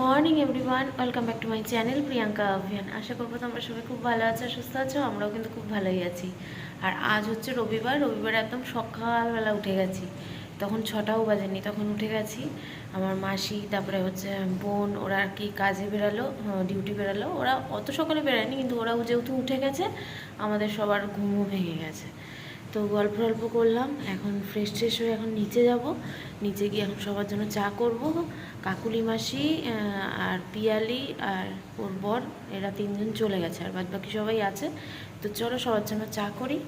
Morning everyone, welcome back to my channel Priyanka অভিয়ান আশা করব তোমরা সবাই খুব ভালো আছো, সুস্থ আছো, আমরাও কিন্তু খুব ভালোই আছি। আর আজ হচ্ছে রবিবার রবিবার একদম সকালবেলা উঠে গেছি। তখন ছটাও বাজেনি, তখন উঠে গেছি। আমার মাসি, তারপরে হচ্ছে বোন, ওরা আর কি কাজে বেরালো ডিউটি বেরালো। ওরা অত সকালে বেরায়নি, কিন্তু ওরাও যেহেতু উঠে গেছে, আমাদের সবার ঘুমও ভেঙে গেছে। তো গল্প গল্প করলাম, এখন ফ্রেশ ট্রেশ হয়ে এখন নিচে যাব। নিচে গিয়ে এখন সবার জন্য চা করব। কাকুলি মাসি আর পিয়ালি আর ওর বর, এরা তিনজন চলে গেছে, আর বাদ বাকি সবাই আছে। তো চলো সবার জন্য চা করি,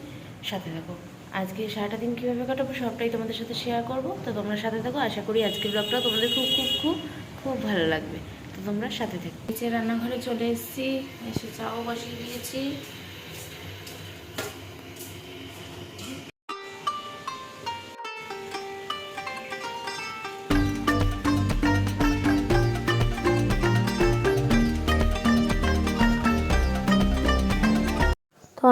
সাথে থাকো। আজকে সারাটা দিন কীভাবে কাটাবো সবটাই তোমাদের সাথে শেয়ার করব। তো তোমরা সাথে থাকো, আশা করি আজকের ব্লগটা তোমাদের খুব খুব খুব খুব ভালো লাগবে। তো তোমরা সাথে থাকো। নিচে রান্নাঘরে চলে এসেছি, এসে চাও বসিয়ে দিয়েছি।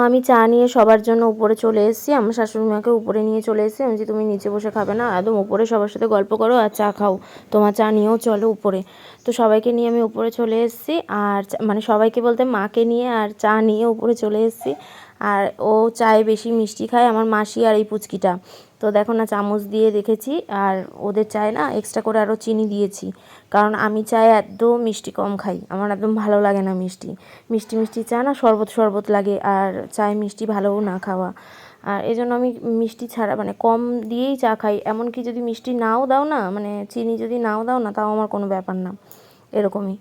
আমি চা নিয়ে সবার জন্য উপরে চলে এসেছি। আমার শাশুড়ি মাকে উপরে নিয়ে চলে এসেছি। আমি যে তুমি নিচে বসে খাবে না। একদম উপরে সবার সাথে গল্প করো আর চা খাও। তোমার চা নিয়েও চলো উপরে। তো সবাইকে নিয়ে আমি উপরে চলে এসেছি আর মানে সবাইকে বলতে মাকে নিয়ে আর চা নিয়ে উপরে চলে এসেছি। আর ও চায়ে বেশি মিষ্টি খায় আমার মাসি আর এই পুচকিটা। তো দেখো না, চামচ দিয়ে রেখেছি আর ওদের চায় না এক্সট্রা করে আরও চিনি দিয়েছি। কারণ আমি চায়ে একদম মিষ্টি কম খাই, আমার একদম ভালো লাগে না মিষ্টি। মিষ্টি মিষ্টি চা না শরবত শরবত লাগে আর চায় মিষ্টি ভালোও না খাওয়া। আর এই জন্য আমি মিষ্টি ছাড়া মানে কম দিয়েই চা খাই, এমনকি যদি মিষ্টি নাও দাও না মানে চিনি যদি নাও দাও না, তাও আমার কোনো ব্যাপার না, এরকমই।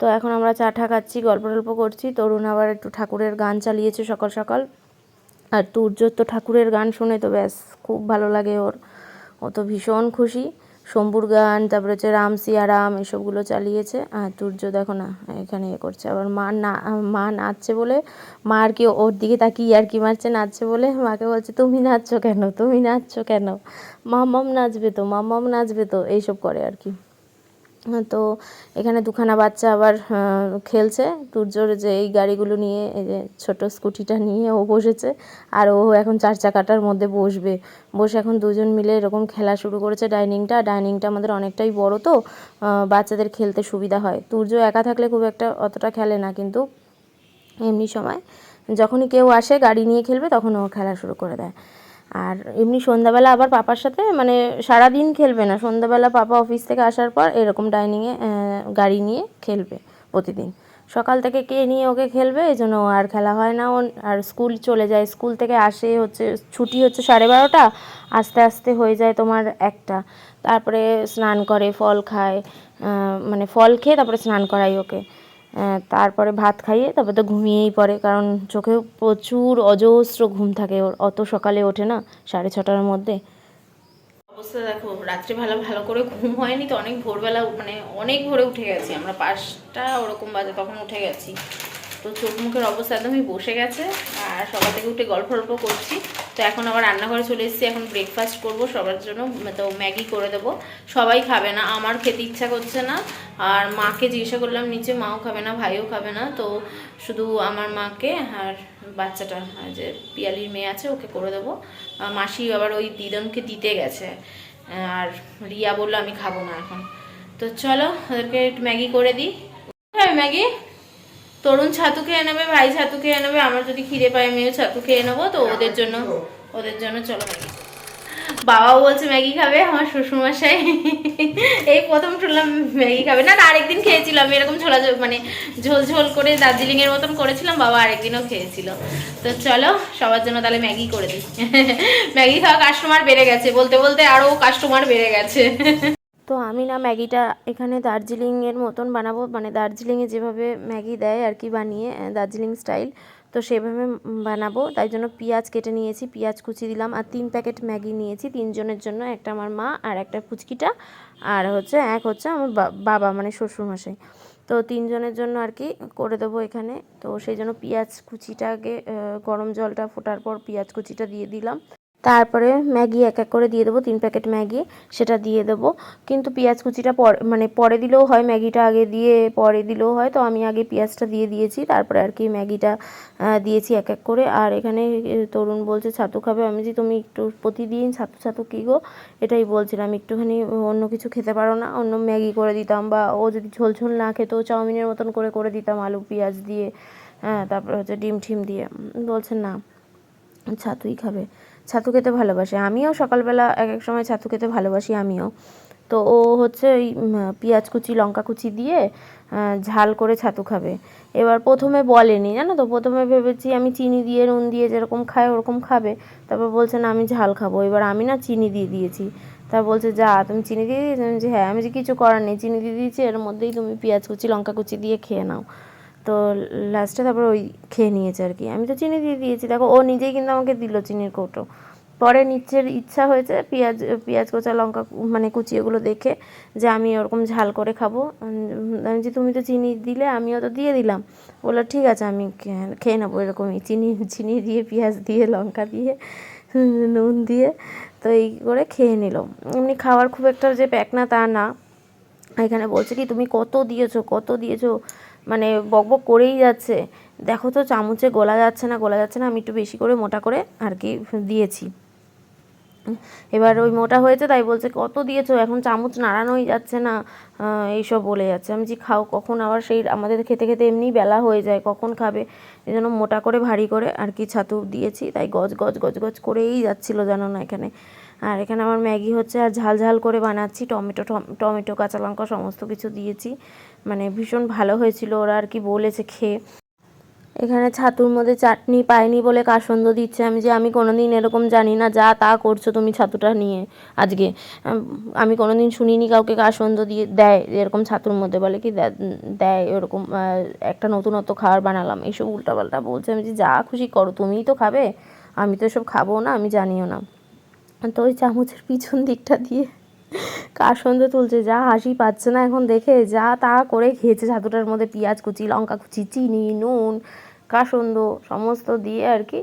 তো এখন আমরা চা ঠা খাচ্ছি, গল্প টল্প করছি। তরুণ আবার একটু ঠাকুরের গান চালিয়েছে সকাল সকাল। আর তুর্যর তো ঠাকুরের গান শুনে তো ব্যাস, খুব ভালো লাগে ওর। ও তো ভীষণ খুশি। শম্ভুর গান, তারপরে হচ্ছে রাম সিয়ারাম, এসবগুলো চালিয়েছে। আর তুর্য দেখো না, এখানে এ করছে। আবার মা না, মা নাচছে বলে, মা আর কি ওর দিকে তাকিয়ে আর কি মারছে, নাচছে বলে। মাকে বলছে, তুমি নাচছো কেন? তুমি নাচছো কেন? মাম্মাম নাচবে তো, মাম্মাম নাচবে তো। এইসব করে আর কি। তো এখানে দুখানা বাচ্চা আবার খেলছে। তুর্যর যে এই গাড়িগুলো নিয়ে, এই যে ছোটো স্কুটিটা নিয়ে ও বসেছে। আর ও এখন চার চাকাটার মধ্যে বসবে। বসে এখন দুজন মিলে এরকম খেলা শুরু করেছে ডাইনিংটা। ডাইনিংটা আমাদের অনেকটাই বড় তো বাচ্চাদের খেলতে সুবিধা হয়। তুর্য একা থাকলে খুব একটা অতটা খেলে না, কিন্তু এমনি সময় যখনই কেউ আসে, গাড়ি নিয়ে খেলবে, তখন ও খেলা শুরু করে দেয়। আর এমনি সন্ধ্যাবেলা আবার পাপার সাথে মানে সারা দিন খেলবে না। সন্ধ্যাবেলা পাপা অফিস থেকে আসার পর এরকম ডাইনিংয়ে গাড়ি নিয়ে খেলবে প্রতিদিন। সকাল থেকে কে নিয়ে ওকে খেলবে, এই জন্য আর খেলা হয় না। ও আর স্কুল চলে যায়। স্কুল থেকে আসে হচ্ছে, ছুটি হচ্ছে সাড়ে বারোটা, আস্তে আস্তে হয়ে যায় তোমার একটা। তারপরে স্নান করে, ফল খায় মানে ফল খেয়ে তারপরে স্নান করাই ওকে। তারপরে ভাত খাইয়ে তারপরে তো ঘুমিয়েই পড়ে, কারণ চোখে প্রচুর অজস্র ঘুম থাকে ওর। অত সকালে ওঠে না, সাড়ে ছটার মধ্যে। অবস্থা দেখো, রাত্রে ভালো ভালো করে ঘুম হয়নি তো অনেক ভোরবেলা মানে অনেক ভোরে উঠে গেছি আমরা, পাঁচটা ওরকম বাজে তখন উঠে গেছি। তো চোখ মুখের অবস্থা একদমই বসে গেছে, আর সকাল থেকে উঠে গল্প গল্প করছি। তো এখন আবার রান্নাঘরে চলে এসেছি। এখন ব্রেকফাস্ট করব, সবার জন্য। তো ম্যাগি করে দেবো। সবাই খাবে না, আমার খেতে ইচ্ছা করছে না। আর মাকে জিজ্ঞাসা করলাম, নিচে মাও খাবে না, ভাইও খাবে না। তো শুধু আমার মাকে আর বাচ্চাটা যে পিয়ালির মেয়ে আছে, ওকে করে দেবো। মাসি আবার ওই দিদনকে দিতে গেছে। আর রিয়া বলল, আমি খাব না এখন। তো চলো, ওদেরকে একটু ম্যাগি করে দিই। হ্যাঁ ম্যাগি। তরুণ ছাতু খেয়ে নেবে ভাই ছাতু খেয়ে নেবে আমার যদি খিদে পায় আমিও ছাতু খেয়ে নেব তো ওদের জন্য ওদের জন্য চলো ম্যাগি বাবাও বলছে ম্যাগি খাবে আমার শ্বশুরমশাই এই প্রথম শুনলাম ম্যাগি খাবে। না না আরেকদিন খেয়েছিলাম এরকম ঝোলা ঝোল মানে ঝোল ঝোল করে দার্জিলিং এর মতন করেছিলাম বাবা আরেকদিনও খেয়েছিল। তো চলো সবার জন্য তাহলে ম্যাগি করে দিই। ম্যাগি খাওয়া কাস্টমার বেড়ে গেছে বলতে বলতে আরও কাস্টমার বেড়ে গেছে। তো আমি না ম্যাগিটা এখানে দার্জিলিংয়ের মতন বানাবো। মানে দার্জিলিংয়ে যেভাবে ম্যাগি দেয় আর কি বানিয়ে দার্জিলিং স্টাইল, তো সেভাবে বানাবো। তাই জন্য পেঁয়াজ কেটে নিয়েছি, পেঁয়াজ কুচি দিলাম আর তিন প্যাকেট ম্যাগি নিয়েছি তিনজনের জন্য, একটা আমার মা আর একটা পুচকিটা। আর হচ্ছে এক হচ্ছে আমার বাবা মানে শ্বশুরমশাই। তো তিনজনের জন্য আর কি করে দেবো এখানে। তো সেই জন্য পেঁয়াজ কুচিটাকে গরম জলটা ফোটার পর পেঁয়াজ কুচিটা দিয়ে দিলাম। তারপরে ম্যাগি এক এক করে দিয়ে দেবো, তিন প্যাকেট ম্যাগি সেটা দিয়ে দেবো। কিন্তু পেঁয়াজ কুচিটা পরে মানে পরে দিলেও হয়, ম্যাগিটা আগে দিয়ে পরে দিলেও হয়। তো আমি আগে পেঁয়াজটা দিয়ে দিয়েছি, তারপরে আর কি ম্যাগিটা দিয়েছি এক এক করে। আর এখানে তরুণ বলছে, ছাতু খাবে? আমি যে, তুমি একটু প্রতিদিন ছাতু ছাতু কী গো? এটাই বলছিলাম, একটুখানি অন্য কিছু খেতে পারো না, অন্য ম্যাগি করে দিতাম বা ও যদি ঝোল ঝোল না খেতো চাউমিনের মতন করে করে দিতাম আলু, পেঁয়াজ দিয়ে হ্যাঁ তারপরে হচ্ছে ডিম, ঠিম দিয়ে। বলছে, না, ছাতুই খাবে। ছাতু খেতে ভালোবাসে। আমিও সকালবেলা এক এক সময় ছাতু খেতে ভালোবাসি আমিও। তো ও হচ্ছে ওই পেঁয়াজ কুচি লঙ্কা কুচি দিয়ে ঝাল করে ছাতু খাবে। এবার প্রথমে বলেনি জানো তো? প্রথমে ভেবেছি আমি চিনি দিয়ে নুন দিয়ে যেরকম খায় ওরকম খাবে। তারপর বলছে না আমি ঝাল খাব। এবার আমি না চিনি দিয়ে দিয়েছি। তা বলছে যা তুমি চিনি দিয়ে দিয়েছি? আমি বলছি, হ্যাঁ আমি যে কিছু করার নেই। চিনি দিয়ে দিয়েছি এর মধ্যেই তুমি পেঁয়াজ কুচি লঙ্কা কুচি দিয়ে খেয়ে নাও। তো লাস্টে তারপর ওই খেয়ে নিয়েছে আর কি। আমি তো চিনি দিয়ে দিয়েছি। দেখো, ও নিজেই কিন্তু আমাকে দিল চিনির কৌটো। পরে নিচের ইচ্ছা হয়েছে পেঁয়াজ পেঁয়াজ কোচা লঙ্কা মানে কুচি এগুলো দেখে যে আমি ওরকম ঝাল করে খাব। আমি যে তুমি তো চিনি দিলে আমিও তো দিয়ে দিলাম। বলল, ঠিক আছে, আমি খেয়ে নেব এরকমই। চিনি চিনি দিয়ে, পেঁয়াজ দিয়ে, লঙ্কা দিয়ে, নুন দিয়ে তো এই করে খেয়ে নিল। এমনি খাওয়ার খুব একটা যে প্যাক না তা না। এখানে বলছে কি, তুমি কত দিয়েছ কত দিয়েছ? মানে বকবক করেই যাচ্ছে। দেখো তো চামচে গোলা যাচ্ছে না, গোলা যাচ্ছে না, আমি একটু বেশি করে মোটা করে আর কি দিয়েছি। এবার ওই মোটা হয়েছে তাই বলছে, কত দিয়েছ? এখন চামচ নাড়ানোই যাচ্ছে না। এইসব বলে যাচ্ছে। আমি যে খাও, কখন আবার সেই আমাদের খেতে খেতে এমনিই বেলা হয়ে যায়, কখন খাবে? এই জন্য মোটা করে, ভারী করে আর কি ছাতু দিয়েছি, তাই গজ গজ গজ গজ করেই যাচ্ছিল জানো না এখানে। আর এখানে আমার ম্যাগি হচ্ছে, আর ঝাল ঝাল করে বানাচ্ছি, টমেটো টমেটো, কাঁচা লঙ্কা সমস্ত কিছু দিয়েছি। মানে ভীষণ ভালো হয়েছিল ওরা আর কি বলেছে খেয়ে। এখানে ছাতুর মধ্যে চাটনি পাইনি বলে কাসন্দ দিচ্ছে। আমি যে আমি কোনোদিন এরকম জানি না যা তা করছ তুমি ছাতুটা নিয়ে আজকে। আম, আমি কোনোদিন শুনিনি কাউকে কাসন্দ দিয়ে দেয় এরকম ছাতুর মধ্যে বলে কি দেয় এরকম একটা নতুনত্ব খাবার বানালাম। এইসব উল্টাপাল্টা বলছে। আমি যে যা খুশি করো তুমিই তো খাবে আমি তো এসব খাব না আমি জানিও না। তো ওই চামচের পিছন দিকটা দিয়ে কার সন্ধে তুলছে? যা হাসি পাচ্ছে না এখন দেখে। যা তা করে খেয়েছে ছাতুটার মধ্যে পেঁয়াজ কুচি, লঙ্কা কুচি, চিনি, নুন কাসন্দ সমস্ত দিয়ে আর কি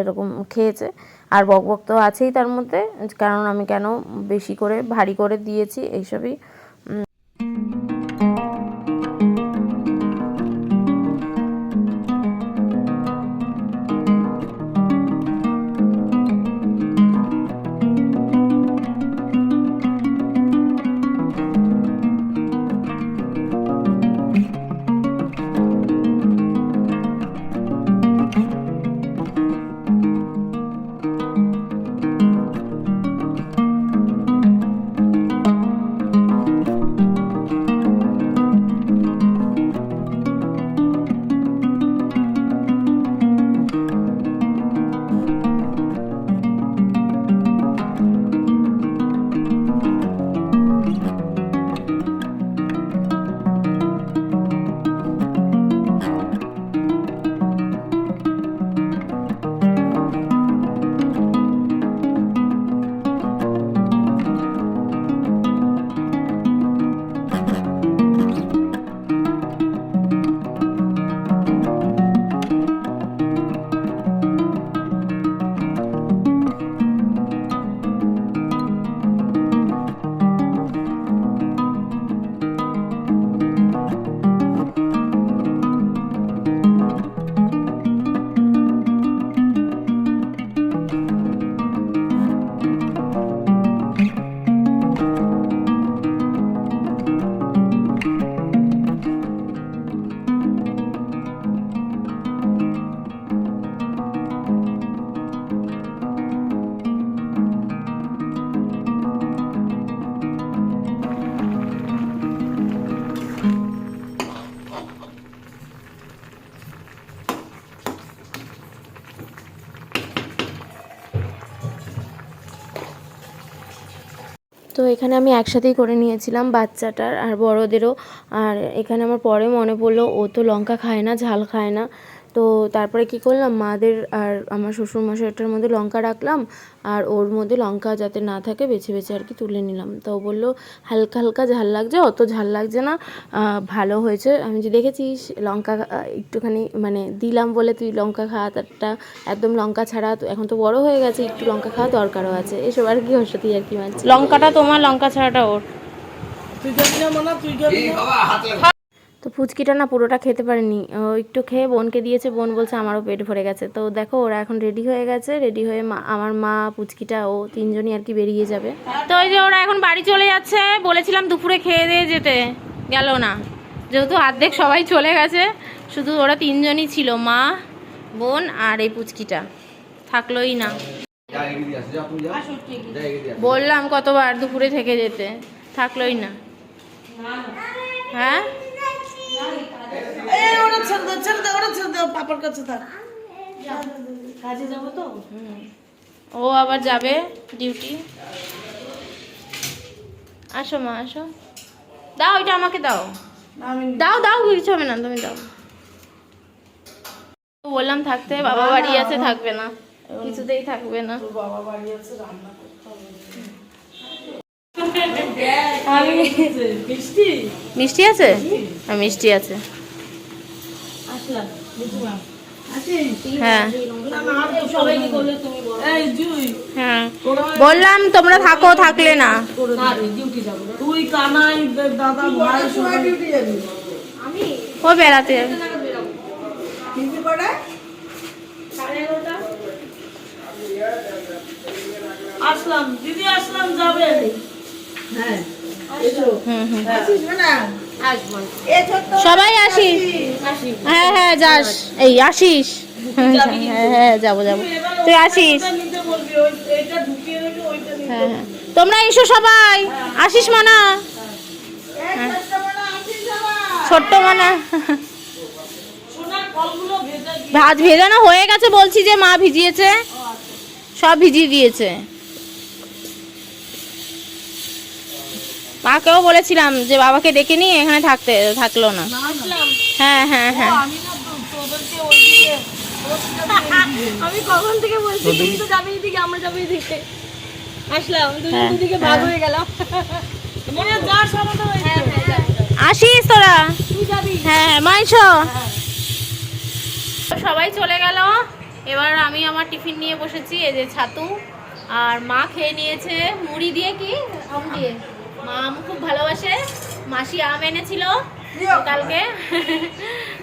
এরকম খেয়েছে। আর বক বক তো আছেই তার মধ্যে। কারণ আমি কেন বেশি করে ভারী করে দিয়েছি এইসবই। তো এখানে আমি একসাথেই করে নিয়েছিলাম বাচ্চাটার আর বড়োদেরও। আর এখানে আমার পরে মনে পড়ল, ও তো লঙ্কা খায় না, ঝাল খায় না। তো তারপরে কি করলাম? মাদের আর আমার শ্বশুর মশাইটার মধ্যে লঙ্কা রাখলাম আর ওর মধ্যে লঙ্কা যাতে না থাকে বেছে বেছে আর কি তুলে নিলাম। তো ও বলল হালকা হালকা ঝাল লাগছে অত ঝাল লাগছে না ভালো হয়েছে। আমি যে দেখেছিস লঙ্কা একটুখানি মানে দিলাম বলে তুই লঙ্কা খাওয়া তারটা একদম লঙ্কা ছাড়া তো এখন তো বড় হয়ে গেছে একটু লঙ্কা খাওয়া দরকারও আছে। এসব আর কি ওর আর কি মানছি লঙ্কাটা তোমার লঙ্কা ছাড়াটা ওর। তুই না মানা তুই তো ফুচকিটা না পুরোটা খেতে পারেনি। ও একটু খেয়ে বোনকে দিয়েছে, বোন বলছে আমারও পেট ভরে গেছে। তো দেখো, ওরা এখন রেডি হয়ে গেছে রেডি হয়ে মা, আমার মা পুচকিটা ও তিনজনই আর কি বেরিয়ে যাবে। তো ওই যে ওরা এখন বাড়ি চলে যাচ্ছে, বলেছিলাম দুপুরে খেয়ে দিয়ে যেতে। গেল না। যেহেতু অর্ধেক সবাই চলে গেছে, শুধু ওরা তিনজনই ছিল, মা, বোন আর এই পুচকিটা থাকলোই না। বললাম কতবার দুপুরে থেকে যেতে। থাকলোই না। হ্যাঁ? এই ছেড়ে দে ছেড়ে দে ওরা ছেড়ে দে ও পাপার কাছে থাক। কাজে যাব তো? ও আবার যাবে ডিউটি আসো মা আসো। দাও এটা আমাকে দাও। দাও দাও কিছু হবে না তুমি দাও। বললাম থাকতে বাবা বাড়ি আছে থাকবে না। কিছুতেই থাকবে না। বাবা বাড়ি আছে রান্না করতে হবে। মিষ্টি? মিষ্টি আছে? মিষ্টি আছে। হ্যাঁ। না না আর তো সবাইকে করলে তুমি বলো। এই জুই। হ্যাঁ। বললাম তোমরা থাকো থাকলে না। ও বেড়াতে যাবে। আসলাম দিদি আসলাম যাবে সবাই আসিস? হ্যাঁ হ্যাঁ যাস। এই আসিস? হ্যাঁ হ্যাঁ যাব যাব। তুই আসিস? হ্যাঁ হ্যাঁ। তোমরা এসো সবাই। আসিস মানা? ছোট্ট মানা ভাত ভেজানো হয়ে গেছে বলছি যে মা ভিজিয়েছে। সব ভিজিয়ে দিয়েছে। মাকেও বলেছিলাম যে বাবাকে ডেকে নিয়ে এখানে থাকতে থাকল না। হ্যাঁ হ্যাঁ হ্যাঁ। আমি কখন থেকে বলছি তুমি তো যাবে এদিকে আমরা যাব এদিকে। আসলাম দুজন হ্যাঁ, দুদিকে ভাগ হয়ে। গেলাম। মনে যা সমাধান হয়েছে। আসিস তোরা। তুই যাবি। হ্যাঁ মাইছ সবাই চলে গেল। এবার আমি আমার টিফিন নিয়ে বসেছি এই যে ছাতু। আর মা খেয়ে নিয়েছে মুড়ি দিয়ে কি? আম দিয়ে। মা আম খুব ভালোবাসে। মাসি আম এনেছিল কালকে।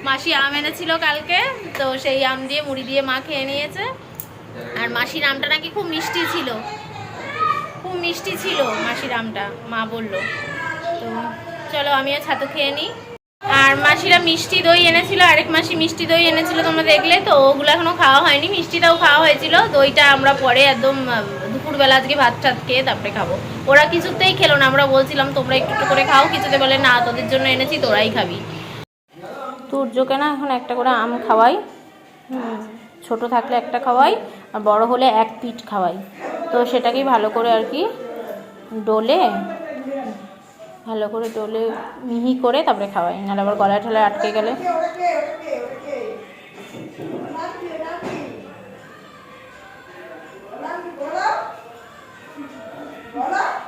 মাসি আম এনেছিল কালকে তো সেই আম দিয়ে মুড়ি দিয়ে মা খেয়ে নিয়েছে। আর মাসির আমটা নাকি খুব মিষ্টি ছিল। খুব মিষ্টি ছিল মাসির আমটা মা বলল। তো চলো আমিও ছাতু খেয়ে নিই। আর মাসিরা মিষ্টি দই এনেছিল আরেক মাসি মিষ্টি দই এনেছিল তোমরা দেখলে তো ওগুলো এখনও খাওয়া হয়নি মিষ্টিটাও খাওয়া হয়েছিল। দইটা আমরা পরে একদম দুপুরবেলা আজকে ভাত টাত খেয়ে তারপরে খাব। ওরা কিছুতেই খেলো না। আমরা বলছিলাম, তোমরা একটু একটু করে খাও, কিছুতে বলে, না, তোদের জন্য এনেছি, তোরাই খাবি। সূর্যকে না, এখন একটা করে আম খাওয়াই। ছোট থাকলে একটা খাওয়াই, আর বড় হলে এক পিঠ খাওয়াই। তো সেটাকেই ভালো করে আর কি ডোলে, ভালো করে ডোলে মিহি করে তারপরে খাওয়াই। নাহলে আবার গলায় ঠেলায় আটকে গেলে। বলো